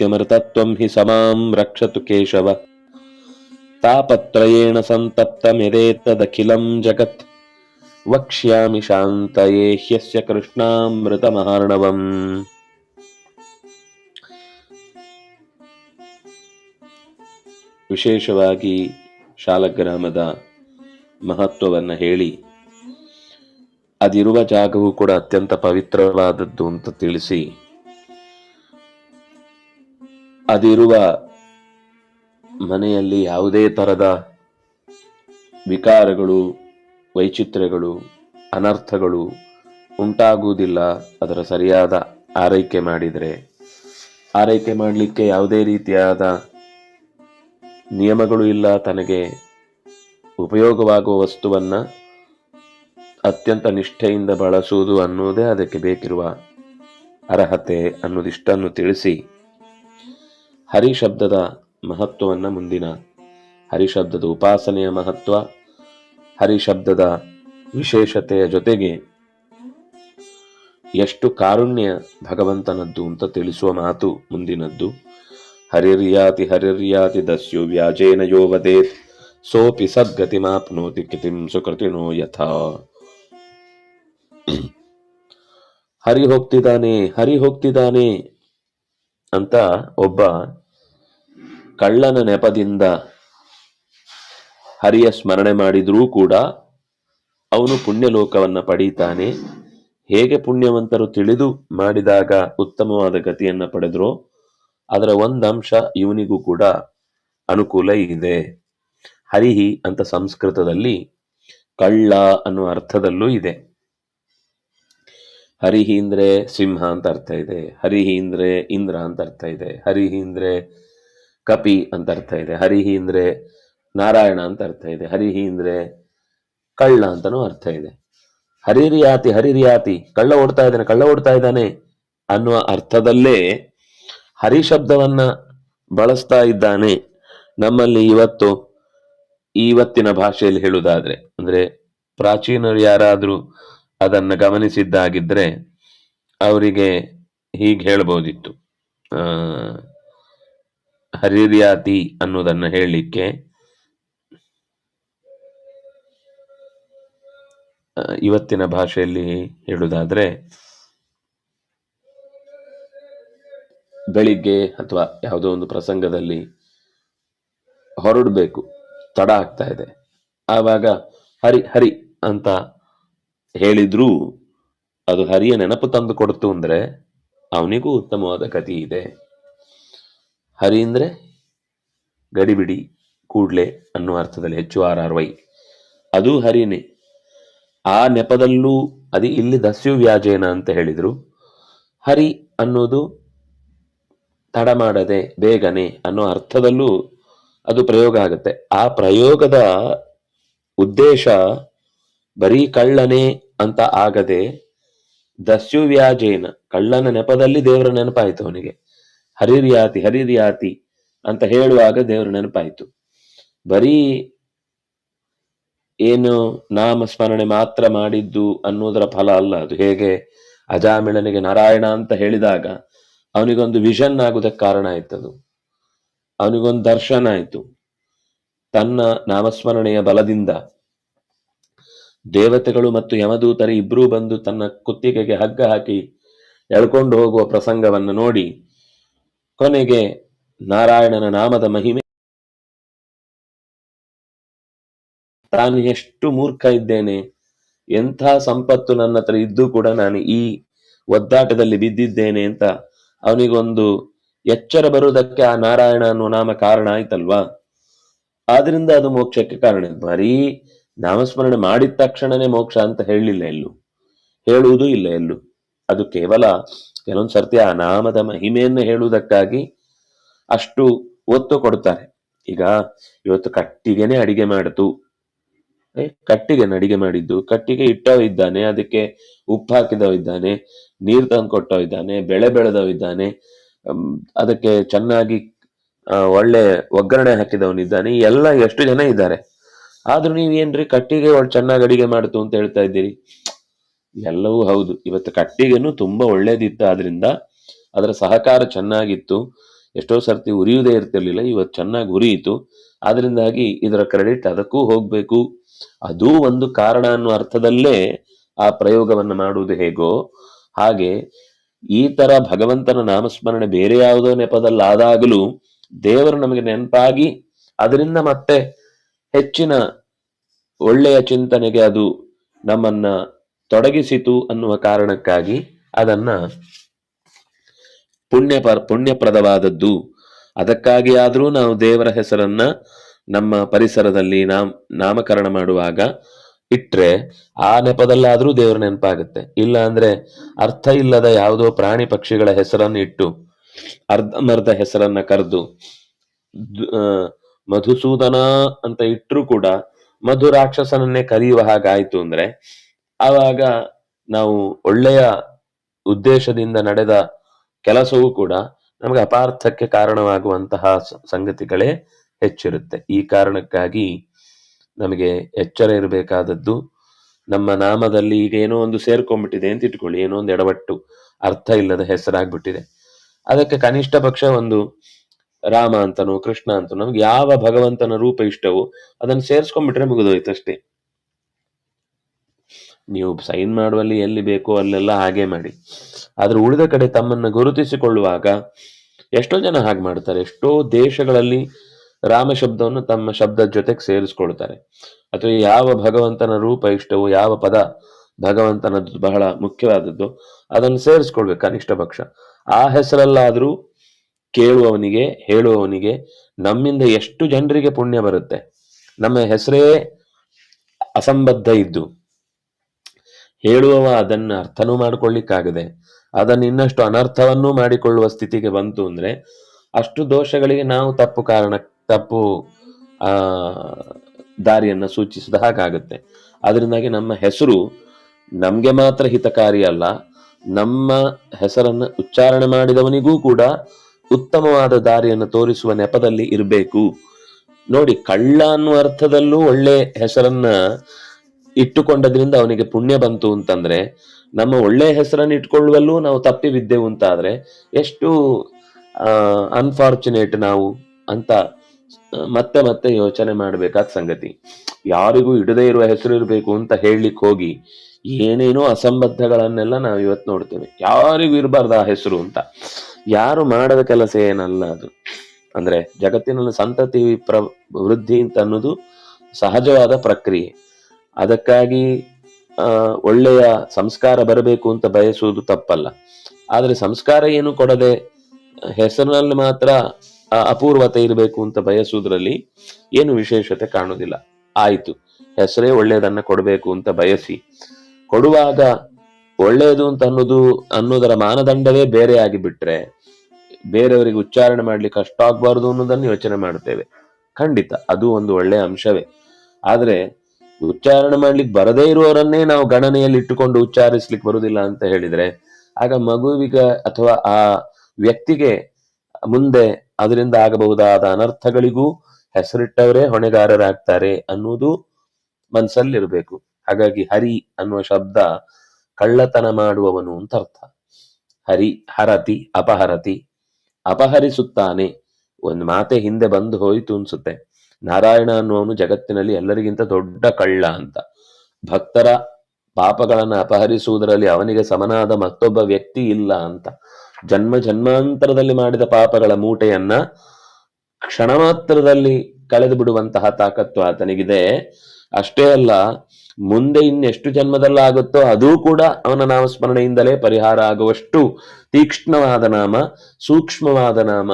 ಸತ್ಯಮೃತತ್ವಂ ಹಿ ಸಮಾಂ ರಕ್ಷತು ಕೇಶವ. ತಾಪತ್ರಯೇಣ ಸಂತಪ್ತಮೆದೇತದಖಿಲಂ ಜಗತ್. ವಕ್ಷ್ಯಾಮಿ ಶಾಂತಯೇ ಹ್ಯಸ್ಯ ಕೃಷ್ಣಾಮೃತಮಹಾರ್ಣವಂ. ವಿಶೇಷವಾಗಿ ಶಾಲಗ್ರಾಮದ ಮಹತ್ವವನ್ನು ಹೇಳಿ, ಅದಿರುವ ಜಾಗವು ಕೂಡ ಅತ್ಯಂತ ಪವಿತ್ರವಾದದ್ದು ಅಂತ ತಿಳಿಸಿ ಅದಿರುವ ಮನೆಯಲ್ಲಿ ಯಾವುದೇ ತರದ ವಿಕಾರಗಳು, ವೈಚಿತ್ರ್ಯಗಳು, ಅನರ್ಥಗಳು ಉಂಟಾಗುವುದಿಲ್ಲ. ಅದರ ಸರಿಯಾದ ಆರೈಕೆ ಮಾಡಿದರೆ, ಆರೈಕೆ ಮಾಡಲಿಕ್ಕೆ ಯಾವುದೇ ರೀತಿಯಾದ ನಿಯಮಗಳು ಇಲ್ಲ. ತನಗೆ ಉಪಯೋಗವಾಗುವ ವಸ್ತುವನ್ನು ಅತ್ಯಂತ ನಿಷ್ಠೆಯಿಂದ ಬಳಸುವುದು ಅನ್ನುವುದೇ ಅದಕ್ಕೆ ಬೇಕಿರುವ ಅರ್ಹತೆ ಅನ್ನೋದಿಷ್ಟನ್ನು ತಿಳಿಸಿ ಹರಿ ಶಬ್ದದ ಮಹತ್ವವನ್ನ ಮುಂದಿನ ಹರಿ ಶಬ್ದದ ಉಪಾಸನೆಯ ಮಹತ್ವ ಹರಿ ಶಬ್ದದ ವಿಶೇಷತೆಯ ಜೊತೆಗೆ ಎಷ್ಟು ಕಾರುಣ್ಯ ಭಗವಂತನದ್ದು ಅಂತ ತಿಳಿಸುವ ಮಾತು ಮುಂದಿನದ್ದು. ಹರಿರ್ಯಾತಿ ಹರಿರ್ಯಾತಿ ದಸ್ಯು ವ್ಯಾಜೇನ ಯೋ ವದೇತ್ ಸೋಪಿ ಸದ್ಗತಿಮಾಪ್ನೋತಿ ಕಿತಿಂ ಸುಕೃತಿನೋ ಯಥಾ. ಹರಿ ಹೋಗ್ತಿದ್ದಾನೆ ಹರಿ ಹೋಗ್ತಿದ್ದಾನೆ ಅಂತ ಒಬ್ಬ ಕಳ್ಳನ ನೆಪದಿಂದ ಹರಿಯ ಸ್ಮರಣೆ ಮಾಡಿದರೂ ಕೂಡ ಅವನು ಪುಣ್ಯಲೋಕವನ್ನು ಪಡೀತಾನೆ. ಹೇಗೆ ಪುಣ್ಯವಂತರು ತಿಳಿದು ಮಾಡಿದಾಗ ಉತ್ತಮವಾದ ಗತಿಯನ್ನ ಪಡೆದರೋ ಅದರ ಒಂದಂಶ ಇವನಿಗೂ ಕೂಡ ಅನುಕೂಲ ಇದೆ. ಹರಿಹಿ ಅಂತ ಸಂಸ್ಕೃತದಲ್ಲಿ ಕಳ್ಳ ಅನ್ನುವ ಅರ್ಥದಲ್ಲೂ ಇದೆ. ಹರಿಹಿ ಅಂದ್ರೆ ಸಿಂಹ ಅಂತ ಅರ್ಥ ಇದೆ. ಹರಿಹಿ ಅಂದ್ರೆ ಇಂದ್ರ ಅಂತ ಅರ್ಥ ಇದೆ. ಹರಿಹಿ ಅಂದ್ರೆ ಕಪಿ ಅಂತ ಅರ್ಥ ಇದೆ. ಹರಿಹಿ ಅಂದ್ರೆ ನಾರಾಯಣ ಅಂತ ಅರ್ಥ ಇದೆ. ಹರಿಹಿ ಅಂದ್ರೆ ಕಳ್ಳ ಅಂತನೂ ಅರ್ಥ ಇದೆ. ಹರಿರಿಯಾತಿ ಹರಿರಿಯಾತಿ, ಕಳ್ಳ ಓಡ್ತಾ ಇದ್ದಾನೆ, ಕಳ್ಳ ಓಡ್ತಾ ಇದ್ದಾನೆ ಅನ್ನುವ ಅರ್ಥದಲ್ಲೇ ಹರಿ ಶಬ್ದವನ್ನ ಬಳಸ್ತಾ ಇದ್ದಾನೆ. ನಮ್ಮಲ್ಲಿ ಇವತ್ತು ಇವತ್ತಿನ ಭಾಷೆಯಲ್ಲಿ ಹೇಳುವುದಾದ್ರೆ, ಅಂದ್ರೆ ಪ್ರಾಚೀನರು ಯಾರಾದರೂ ಅದನ್ನ ಗಮನಿಸಿದ್ದಾಗಿದ್ರೆ ಅವರಿಗೆ ಹೀಗೆ ಹೇಳ್ಬೋದಿತ್ತು. ಹರಿರ್ಯಾತಿ ಅನ್ನೋದನ್ನ ಹೇಳಲಿಕ್ಕೆ ಇವತ್ತಿನ ಭಾಷೆಯಲ್ಲಿ ಹೇಳುವುದಾದ್ರೆ, ಬೆಳಿಗ್ಗೆ ಅಥವಾ ಯಾವುದೋ ಒಂದು ಪ್ರಸಂಗದಲ್ಲಿ ಹೊರಡಬೇಕು, ತಡ ಆಗ್ತಾ ಇದೆ. ಆವಾಗ ಹರಿ ಹರಿ ಅಂತ ಹೇಳಿದ್ರೂ ಅದು ಹರಿಯ ನೆನಪು ತಂದು ಕೊಡ್ತು ಅಂದ್ರೆ ಅವನಿಗೂ ಉತ್ತಮವಾದ ಗತಿ ಇದೆ. ಹರಿ ಅಂದರೆ ಗಡಿಬಿಡಿ, ಕೂಡ್ಲೆ ಅನ್ನುವ ಅರ್ಥದಲ್ಲಿ ಹೆಚ್ಚು ಆರ್ ಆರ್ ವೈ ಅದು ಹರಿನೇ. ಆ ನೆಪದಲ್ಲೂ ಅದು ಇಲ್ಲಿ ದಸ್ಯು ವ್ಯಾಜೇನ ಅಂತ ಹೇಳಿದರು. ಹರಿ ಅನ್ನೋದು ತಡ ಮಾಡದೆ, ಬೇಗನೆ ಅನ್ನೋ ಅರ್ಥದಲ್ಲೂ ಅದು ಪ್ರಯೋಗ ಆಗುತ್ತೆ. ಆ ಪ್ರಯೋಗದ ಉದ್ದೇಶ ಬರೀ ಕಳ್ಳನೆ ಅಂತ ಆಗದೆ ದಸ್ಯು ವ್ಯಾಜೇನ, ಕಳ್ಳನ ನೆಪದಲ್ಲಿ ದೇವರ ನೆನಪಾಯಿತು ಅವನಿಗೆ. ಹರಿರ್ಯಾತಿ ಹರಿರ್ಯಾತಿ ಅಂತ ಹೇಳುವಾಗ ದೇವರ ನೆನಪಾಯಿತು. ಬರೀ ಏನು ನಾಮ ಸ್ಮರಣೆ ಮಾತ್ರ ಮಾಡಿದ್ದು ಅನ್ನೋದರ ಫಲ ಅಲ್ಲ ಅದು. ಹೇಗೆ? ಅಜಾಮಿಳನಿಗೆ ನಾರಾಯಣ ಅಂತ ಹೇಳಿದಾಗ ಅವನಿಗೊಂದು ವಿಷನ್ ಆಗುವುದಕ್ಕೆ ಕಾರಣ ಆಯ್ತದು ಅವನಿಗೊಂದು ದರ್ಶನ ಆಯ್ತು. ತನ್ನ ನಾಮಸ್ಮರಣೆಯ ಬಲದಿಂದ ದೇವತೆಗಳು ಮತ್ತು ಯಮದೂತರು ಇಬ್ಬರೂ ಬಂದು ತನ್ನ ಕುತ್ತಿಗೆಗೆ ಹಗ್ಗ ಹಾಕಿ ಎಳ್ಕೊಂಡು ಹೋಗುವ ಪ್ರಸಂಗವನ್ನು ನೋಡಿ ಕೊನೆಗೆ ನಾರಾಯಣನ ನಾಮದ ಮಹಿಮೆ. ತಾನು ಎಷ್ಟು ಮೂರ್ಖ ಇದ್ದೇನೆ, ಎಂಥ ಸಂಪತ್ತು ನನ್ನ ಹತ್ರ ಇದ್ದು ಕೂಡ ನಾನು ಈ ಒದ್ದಾಟದಲ್ಲಿ ಬಿದ್ದಿದ್ದೇನೆ ಅಂತ ಅವನಿಗೊಂದು ಎಚ್ಚರ ಬರುವುದಕ್ಕೆ ಆ ನಾರಾಯಣ ಅನ್ನುವ ನಾಮ ಕಾರಣ ಆಯ್ತಲ್ವಾ? ಆದ್ರಿಂದ ಅದು ಮೋಕ್ಷಕ್ಕೆ ಕಾರಣ. ಬರೀ ನಾಮಸ್ಮರಣೆ ಮಾಡಿದ ತಕ್ಷಣನೇ ಮೋಕ್ಷ ಅಂತ ಹೇಳಲಿಲ್ಲ ಎಲ್ಲೂ. ಹೇಳುವುದೂ ಇಲ್ಲ ಎಲ್ಲೂ. ಅದು ಕೇವಲ ಕೆಲವೊಂದು ಸರ್ತಿ ಆ ನಾಮದ ಮಹಿಮೆಯನ್ನು ಹೇಳುವುದಕ್ಕಾಗಿ ಅಷ್ಟು ಒತ್ತು ಕೊಡ್ತಾರೆ. ಈಗ ಇವತ್ತು ಕಟ್ಟಿಗೆನೆ ಅಡಿಗೆ ಮಾಡಿತು. ಕಟ್ಟಿಗೆನ ಅಡಿಗೆ ಮಾಡಿದ್ದು? ಕಟ್ಟಿಗೆ ಇಟ್ಟವ ಇದ್ದಾನೆ, ಅದಕ್ಕೆ ಉಪ್ಪು ಹಾಕಿದವ ಇದ್ದಾನೆ, ನೀರ್ ತಂದು ಕೊಟ್ಟವ ಇದ್ದಾನೆ, ಬೆಳೆ ಬೆಳೆದವ ಇದ್ದಾನೆ ಅದಕ್ಕೆ ಚೆನ್ನಾಗಿ ಒಳ್ಳೆ ಒಗ್ಗರಣೆ ಹಾಕಿದವನಿದ್ದಾನೆ ಎಲ್ಲ ಎಷ್ಟು ಜನ ಇದ್ದಾರೆ. ಆದ್ರೂ ನೀವೇನ್ರಿ ಕಟ್ಟಿಗೆ ಒಳ್ಳೆ ಚೆನ್ನಾಗಿ ಅಡಿಗೆ ಮಾಡ್ತು ಅಂತ ಹೇಳ್ತಾ ಇದ್ದೀರಿ? ಎಲ್ಲವೂ ಹೌದು. ಇವತ್ತು ಕಟ್ಟಿಗೆನು ತುಂಬಾ ಒಳ್ಳೇದಿತ್ತು. ಆದ್ರಿಂದ ಅದರ ಸಹಕಾರ ಚೆನ್ನಾಗಿತ್ತು. ಎಷ್ಟೋ ಸರ್ತಿ ಉರಿಯುವುದೇ ಇರ್ತಿರ್ಲಿಲ್ಲ. ಇವತ್ತು ಚೆನ್ನಾಗಿ ಉರಿಯಿತು. ಆದ್ರಿಂದಾಗಿ ಇದರ ಕ್ರೆಡಿಟ್ ಅದಕ್ಕೂ ಹೋಗ್ಬೇಕು. ಅದೂ ಒಂದು ಕಾರಣ ಅನ್ನೋ ಅರ್ಥದಲ್ಲೇ ಆ ಪ್ರಯೋಗವನ್ನು ಮಾಡುವುದು ಹೇಗೋ ಹಾಗೆ ಈ ತರ ಭಗವಂತನ ನಾಮಸ್ಮರಣೆ ಬೇರೆ ಯಾವುದೋ ನೆಪದಲ್ಲಾದಾಗಲೂ ದೇವರು ನಮಗೆ ನೆನಪಾಗಿ ಅದರಿಂದ ಮತ್ತೆ ಹೆಚ್ಚಿನ ಒಳ್ಳೆಯ ಚಿಂತನೆಗೆ ಅದು ನಮ್ಮನ್ನ ತೊಡಗಿಸಿತು ಅನ್ನುವ ಕಾರಣಕ್ಕಾಗಿ ಅದನ್ನ ಪುಣ್ಯ ಪುಣ್ಯಪ್ರದವಾದದ್ದು. ಅದಕ್ಕಾಗಿ ಆದರೂ ನಾವು ದೇವರ ಹೆಸರನ್ನ ನಮ್ಮ ಪರಿಸರದಲ್ಲಿ ನಾಮ್, ನಾಮಕರಣ ಮಾಡುವಾಗ ಇಟ್ರೆ ಆ ನೆಪದಲ್ಲಾದ್ರೂ ದೇವರ ನೆನಪಾಗುತ್ತೆ. ಇಲ್ಲ ಅಂದ್ರೆ ಅರ್ಥ ಇಲ್ಲದ ಯಾವುದೋ ಪ್ರಾಣಿ ಪಕ್ಷಿಗಳ ಹೆಸರನ್ನು ಇಟ್ಟು ಅರ್ಧಮರ್ಧ ಹೆಸರನ್ನ ಕರೆದು ಮಧುಸೂದನ ಅಂತ ಇಟ್ಟರು ಕೂಡ ಮಧು ರಾಕ್ಷಸನನ್ನೇ ಕರೆಯುವ ಹಾಗಾಯ್ತು ಅಂದ್ರೆ ಆವಾಗ ನಾವು ಒಳ್ಳೆಯ ಉದ್ದೇಶದಿಂದ ನಡೆದ ಕೆಲಸವೂ ಕೂಡ ನಮಗೆ ಅಪಾರ್ಥಕ್ಕೆ ಕಾರಣವಾಗುವಂತಹ ಸಂಗತಿಗಳೇ ಹೆಚ್ಚಿರುತ್ತೆ. ಈ ಕಾರಣಕ್ಕಾಗಿ ನಮಗೆ ಎಚ್ಚರ ಇರಬೇಕಾದದ್ದು, ನಮ್ಮ ನಾಮದಲ್ಲಿ ಈಗ ಏನೋ ಒಂದು ಸೇರ್ಕೊಂಡ್ಬಿಟ್ಟಿದೆ ಅಂತ ಇಟ್ಕೊಳ್ಳಿ. ಏನೋ ಒಂದು ಎಡವಟ್ಟು ಅರ್ಥ ಇಲ್ಲದ ಹೆಸರಾಗ್ಬಿಟ್ಟಿದೆ. ಅದಕ್ಕೆ ಕನಿಷ್ಠ ಪಕ್ಷ ಒಂದು ರಾಮ ಅಂತನೋ, ಕೃಷ್ಣ ಅಂತನೋ, ನಮ್ಗೆ ಯಾವ ಭಗವಂತನ ರೂಪ ಇಷ್ಟವೋ ಅದನ್ನು ಸೇರಿಸ್ಕೊಂಡ್ಬಿಟ್ರೆ ಮುಗಿದೋಯ್ತು ಅಷ್ಟೇ ನೀವು ಸೈನ್ ಮಾಡುವಲ್ಲಿ ಎಲ್ಲಿ ಬೇಕೋ ಅಲ್ಲೆಲ್ಲ ಹಾಗೆ ಮಾಡಿ. ಆದ್ರೆ ಉಳಿದ ಕಡೆ ತಮ್ಮನ್ನು ಗುರುತಿಸಿಕೊಳ್ಳುವಾಗ ಎಷ್ಟೋ ಜನ ಹಾಗೆ ಮಾಡ್ತಾರೆ. ಎಷ್ಟೋ ದೇಶಗಳಲ್ಲಿ ರಾಮ ಶಬ್ದವನ್ನು ತಮ್ಮ ಶಬ್ದದ ಜೊತೆಗೆ ಸೇರಿಸ್ಕೊಳ್ತಾರೆ. ಅಥವಾ ಯಾವ ಭಗವಂತನ ರೂಪ ಇಷ್ಟವೋ, ಯಾವ ಪದ ಭಗವಂತನದ್ದು ಬಹಳ ಮುಖ್ಯವಾದದ್ದು, ಅದನ್ನು ಸೇರಿಸ್ಕೊಳ್ಬೇಕು ಕನಿಷ್ಠ ಪಕ್ಷ. ಆ ಹೆಸರಲ್ಲಾದರೂ ಕೇಳುವವನಿಗೆ, ಹೇಳುವವನಿಗೆ ನಮ್ಮಿಂದ ಎಷ್ಟು ಜನರಿಗೆ ಪುಣ್ಯ ಬರುತ್ತೆ? ನಮ್ಮ ಹೆಸರೇ ಅಸಂಬದ್ಧ ಇದ್ದು. ಹೇಳುವವ ಅದನ್ನ ಅರ್ಥನೂ ಮಾಡಿಕೊಳ್ಳಿಕ್ಕಾಗದೆ, ಅದನ್ನು ಇನ್ನಷ್ಟು ಅನರ್ಥವನ್ನೂ ಮಾಡಿಕೊಳ್ಳುವ ಸ್ಥಿತಿಗೆ ಬಂತು ಅಂದ್ರೆ, ಅಷ್ಟು ದೋಷಗಳಿಗೆ ನಾವು ತಪ್ಪು ಕಾರಣ, ತಪ್ಪು, ಆ, ದಾರಿಯನ್ನ ಸೂಚಿಸಿದ ಹಾಗಾಗುತ್ತೆ. ಅದರಿಂದಾಗಿ ನಮ್ಮ ಹೆಸರು ನಮ್ಗೆ ಮಾತ್ರ ಹಿತಕಾರಿ ಅಲ್ಲ, ನಮ್ಮ ಹೆಸರನ್ನ ಉಚ್ಚಾರಣೆ ಮಾಡಿದವನಿಗೂ ಕೂಡ ಉತ್ತಮವಾದ ದಾರಿಯನ್ನು ತೋರಿಸುವ ನೆಪದಲ್ಲಿ ಇರಬೇಕು. ನೋಡಿ, ಕಳ್ಳ ಅನ್ನುವ ಅರ್ಥದಲ್ಲೂ ಒಳ್ಳೆ ಹೆಸರನ್ನ ಇಟ್ಟುಕೊಂಡದ್ರಿಂದ ಅವನಿಗೆ ಪುಣ್ಯ ಬಂತು ಅಂತಂದ್ರೆ ನಮ್ಮ ಒಳ್ಳೆ ಹೆಸರನ್ನು ಇಟ್ಕೊಳ್ಳುವಲ್ಲೂ ನಾವು ತಪ್ಪಿ ಬಿದ್ದೆವು ಅಂತಾದ್ರೆ ಎಷ್ಟು ಅನ್ಫಾರ್ಚುನೇಟ್ ನಾವು ಅಂತ ಮತ್ತೆ ಮತ್ತೆ ಯೋಚನೆ ಮಾಡಬೇಕಾದ ಸಂಗತಿ. ಯಾರಿಗೂ ಇಡದೇ ಇರುವ ಹೆಸರು ಇರಬೇಕು ಅಂತ ಹೇಳಲಿಕ್ಕೆ ಹೋಗಿ ಏನೇನೋ ಅಸಂಬದ್ಧಗಳನ್ನೆಲ್ಲ ನಾವು ಇವತ್ತು ನೋಡ್ತೇವೆ. ಯಾರಿಗೂ ಇರಬಾರ್ದು ಆ ಹೆಸರು ಅಂತ. ಯಾರು ಮಾಡದ ಕೆಲಸ ಏನಲ್ಲ ಅದು. ಅಂದ್ರೆ ಜಗತ್ತಿನಲ್ಲಿ ಸಂತತಿ ಪ್ರ, ವೃದ್ಧಿ ಅಂತ ಅನ್ನೋದು ಸಹಜವಾದ ಪ್ರಕ್ರಿಯೆ. ಅದಕ್ಕಾಗಿ ಒಳ್ಳೆಯ ಸಂಸ್ಕಾರ ಬರಬೇಕು ಅಂತ ಬಯಸುವುದು ತಪ್ಪಲ್ಲ. ಆದರೆ ಸಂಸ್ಕಾರ ಏನು ಕೊಡದೆ, ಹೆಸರಿನಲ್ಲಿ ಮಾತ್ರ ಅಪೂರ್ವತೆ ಇರಬೇಕು ಅಂತ ಬಯಸುವುದರಲ್ಲಿ ಏನು ವಿಶೇಷತೆ ಕಾಣುವುದಿಲ್ಲ. ಆಯಿತು. ಹೆಸರೇ ಒಳ್ಳೆಯದನ್ನ ಕೊಡಬೇಕು ಅಂತ ಬಯಸಿ. ಕೊಡುವಾಗ ಒಳ್ಳೆಯದು ಅಂತ ಅನ್ನೋದು, ಅನ್ನೋದರ ಮಾನದಂಡವೇ ಬೇರೆ ಆಗಿಬಿಟ್ರೆ, ಬೇರೆಯವರಿಗೆ ಉಚ್ಚಾರಣೆ ಮಾಡ್ಲಿಕ್ಕೆ ಕಷ್ಟ ಆಗ್ಬಾರ್ದು ಅನ್ನೋದನ್ನು ಯೋಚನೆ ಮಾಡ್ತೇವೆ ಖಂಡಿತ. ಅದು ಒಂದು ಒಳ್ಳೆಯ ಅಂಶವೇ. ಆದ್ರೆ ಉಚ್ಚಾರಣೆ ಮಾಡ್ಲಿಕ್ಕೆ ಬರದೇ ಇರುವವರನ್ನೇ ನಾವು ಗಣನೆಯಲ್ಲಿ ಇಟ್ಟುಕೊಂಡು ಉಚ್ಚಾರಿಸ್ಲಿಕ್ಕೆ ಬರುವುದಿಲ್ಲ ಅಂತ ಹೇಳಿದ್ರೆ, ಆಗ ಮಗುವಿಗೆ ಅಥವಾ ಆ ವ್ಯಕ್ತಿಗೆ ಮುಂದೆ ಅದರಿಂದ ಆಗಬಹುದಾದ ಅನರ್ಥಗಳಿಗೂ ಹೆಸರಿಟ್ಟವರೇ ಹೊಣೆಗಾರರಾಗ್ತಾರೆ ಅನ್ನುವುದು ಮನಸ್ಸಲ್ಲಿರಬೇಕು ಹಾಗಾಗಿ ಹರಿ ಅನ್ನುವ ಶಬ್ದ ಕಳ್ಳತನ ಮಾಡುವವನು ಅಂತ ಅರ್ಥ. ಹರಿ, ಹರತಿ, ಅಪಹರತಿ, ಅಪಹರಿಸುತ್ತಾನೆ. ಒಂದು ಮಾತೆ ಹಿಂದೆ ಬಂದು ಹೋಯಿತು ಅನ್ಸುತ್ತೆ. ನಾರಾಯಣ ಅನ್ನುವನು ಜಗತ್ತಿನಲ್ಲಿ ಎಲ್ಲರಿಗಿಂತ ದೊಡ್ಡ ಕಳ್ಳ ಅಂತ. ಭಕ್ತರ ಪಾಪಗಳನ್ನು ಅಪಹರಿಸುವುದರಲ್ಲಿ ಅವನಿಗೆ ಸಮನಾದ ಮತ್ತೊಬ್ಬ ವ್ಯಕ್ತಿ ಇಲ್ಲ ಅಂತ. ಜನ್ಮ ಜನ್ಮಾಂತರದಲ್ಲಿ ಮಾಡಿದ ಪಾಪಗಳ ಮೂಟೆಯನ್ನ ಕ್ಷಣ ಮಾತ್ರದಲ್ಲಿ ಕಳೆದು ಬಿಡುವಂತಹ ತಾಕತ್ತು ಆತನಿಗಿದೆ. ಅಷ್ಟೇ ಅಲ್ಲ, ಮುಂದೆ ಇನ್ನೆಷ್ಟು ಜನ್ಮದಲ್ಲಾಗುತ್ತೋ ಅದೂ ಕೂಡ ಅವನ ನಾಮಸ್ಮರಣೆಯಿಂದಲೇ ಪರಿಹಾರ ಆಗುವಷ್ಟು ತೀಕ್ಷ್ಣವಾದ ನಾಮ, ಸೂಕ್ಷ್ಮವಾದ ನಾಮ,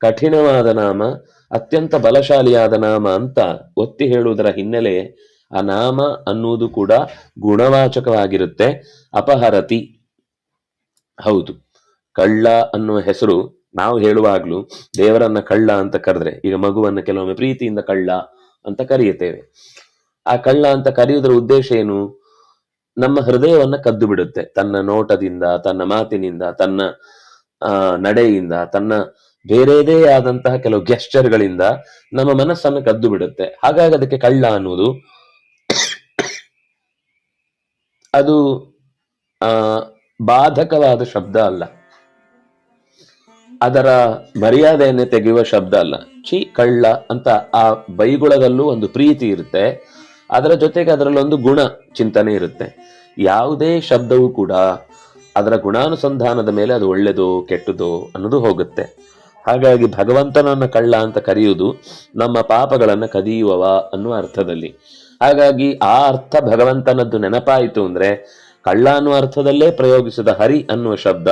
ಕಠಿಣವಾದ ನಾಮ ಅತ್ಯಂತ ಬಲಶಾಲಿಯಾದ ನಾಮ ಅಂತ ಒತ್ತಿ ಹೇಳುವುದರ ಹಿನ್ನೆಲೆ ಆ ನಾಮ ಅನ್ನುವುದು ಕೂಡ ಗುಣವಾಚಕವಾಗಿರುತ್ತೆ. ಅಪಹರತಿ. ಹೌದು. ಕಳ್ಳ ಅನ್ನುವ ಹೆಸರು ನಾವು ಹೇಳುವಾಗ್ಲೂ ದೇವರನ್ನ ಕಳ್ಳ ಅಂತ ಕರೆದ್ರೆ, ಈಗ ಮಗುವನ್ನ ಕೆಲವೊಮ್ಮೆ ಪ್ರೀತಿಯಿಂದ ಕಳ್ಳ ಅಂತ ಕರೆಯುತ್ತೇವೆ. ಆ ಕಳ್ಳ ಅಂತ ಕರೆಯುವುದರ ಉದ್ದೇಶ ಏನು? ನಮ್ಮ ಹೃದಯವನ್ನ ಕದ್ದು ಬಿಡುತ್ತೆ. ತನ್ನ ನೋಟದಿಂದ, ತನ್ನ ಮಾತಿನಿಂದ, ತನ್ನ ನಡೆಯಿಂದ, ತನ್ನ ಬೇರೆದೇ ಆದಂತಹ ಕೆಲವು ಗೆಸ್ಟರ್ಗಳಿಂದ ನಮ್ಮ ಮನಸ್ಸನ್ನು ಕದ್ದು ಬಿಡುತ್ತೆ. ಹಾಗಾಗಿ ಅದಕ್ಕೆ ಕಳ್ಳ ಅನ್ನೋದು ಅದು, ಆ, ಬಾಧಕವಾದ ಶಬ್ದ ಅಲ್ಲ. ಅದರ ಮರ್ಯಾದೆಯನ್ನು ತೆಗೆಯುವ ಶಬ್ದ ಅಲ್ಲ. ಚಿ ಕಳ್ಳ ಅಂತ ಆ ಬೈಗುಳದಲ್ಲೂ ಒಂದು ಪ್ರೀತಿ ಇರುತ್ತೆ. ಅದರ ಜೊತೆಗೆ ಅದರಲ್ಲೊಂದು ಗುಣ ಚಿಂತನೆ ಇರುತ್ತೆ. ಯಾವುದೇ ಶಬ್ದವೂ ಕೂಡ ಅದರ ಗುಣಾನುಸಂಧಾನದ ಮೇಲೆ ಅದು ಒಳ್ಳೆಯದು ಕೆಟ್ಟದೋ ಅನ್ನೋದು ಹೋಗುತ್ತೆ. ಹಾಗಾಗಿ ಭಗವಂತನನ್ನ ಕಳ್ಳ ಅಂತ ಕರೆಯುವುದು ನಮ್ಮ ಪಾಪಗಳನ್ನ ಕದಿಯುವವ ಅನ್ನುವ ಅರ್ಥದಲ್ಲಿ. ಹಾಗಾಗಿ ಆ ಅರ್ಥ ಭಗವಂತನದ್ದು ನೆನಪಾಯಿತು ಅಂದ್ರೆ ಕಳ್ಳ ಅನ್ನುವ ಅರ್ಥದಲ್ಲೇ ಪ್ರಯೋಗಿಸಿದ ಹರಿ ಅನ್ನುವ ಶಬ್ದ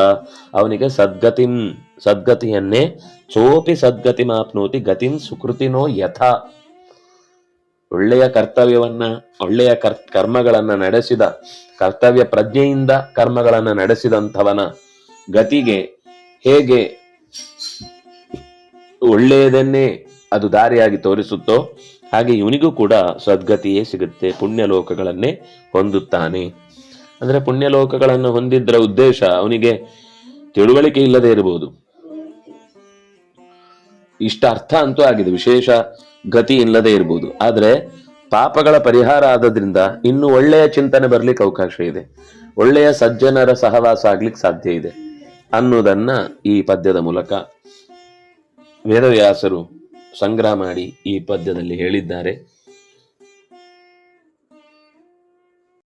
ಅವನಿಗೆ ಸದ್ಗತಿಂ, ಸದ್ಗತಿಯನ್ನೇ ಚೋಪಿ ಸದ್ಗತಿ ಮಾಪ್ನೋತಿ ಗತಿಂ ಸುಕೃತಿನೋ ಯಥ. ಒಳ್ಳೆಯ ಕರ್ತವ್ಯವನ್ನ, ಒಳ್ಳೆಯ ಕರ್, ಕರ್ಮಗಳನ್ನ ನಡೆಸಿದ, ಕರ್ತವ್ಯ ಪ್ರಜ್ಞೆಯಿಂದ ಕರ್ಮಗಳನ್ನ ನಡೆಸಿದಂಥವನ ಗತಿಗೆ ಹೇಗೆ ಒಳ್ಳೆಯದನ್ನೇ ಅದು ದಾರಿಯಾಗಿ ತೋರಿಸುತ್ತೋ ಹಾಗೆ ಇವನಿಗೂ ಕೂಡ ಸದ್ಗತಿಯೇ ಸಿಗುತ್ತೆ ಪುಣ್ಯಲೋಕಗಳನ್ನೇ ಹೊಂದುತ್ತಾನೆ. ಅಂದ್ರೆ ಪುಣ್ಯಲೋಕಗಳನ್ನು ಹೊಂದಿದ್ರ ಉದ್ದೇಶ ಅವನಿಗೆ ತಿಳುವಳಿಕೆ ಇಲ್ಲದೆ ಇರಬಹುದು ಇಷ್ಟ ಅರ್ಥ ಅಂತೂ ಆಗಿದೆ, ವಿಶೇಷ ಗತಿ ಇಲ್ಲದೆ ಇರಬಹುದು ಆದ್ರೆ ಪಾಪಗಳ ಪರಿಹಾರ ಆದದ್ರಿಂದ ಇನ್ನು ಒಳ್ಳೆಯ ಚಿಂತನೆ ಬರ್ಲಿಕ್ಕೆ ಅವಕಾಶ ಇದೆ. ಒಳ್ಳೆಯ ಸಜ್ಜನರ ಸಹವಾಸ ಆಗ್ಲಿಕ್ಕೆ ಸಾಧ್ಯ ಇದೆ ಅನ್ನೋದನ್ನ ಈ ಪದ್ಯದ ಮೂಲಕ ವೇದವ್ಯಾಸರು ಸಂಗ್ರಹ ಮಾಡಿ ಈ ಪದ್ಯದಲ್ಲಿ ಹೇಳಿದ್ದಾರೆ.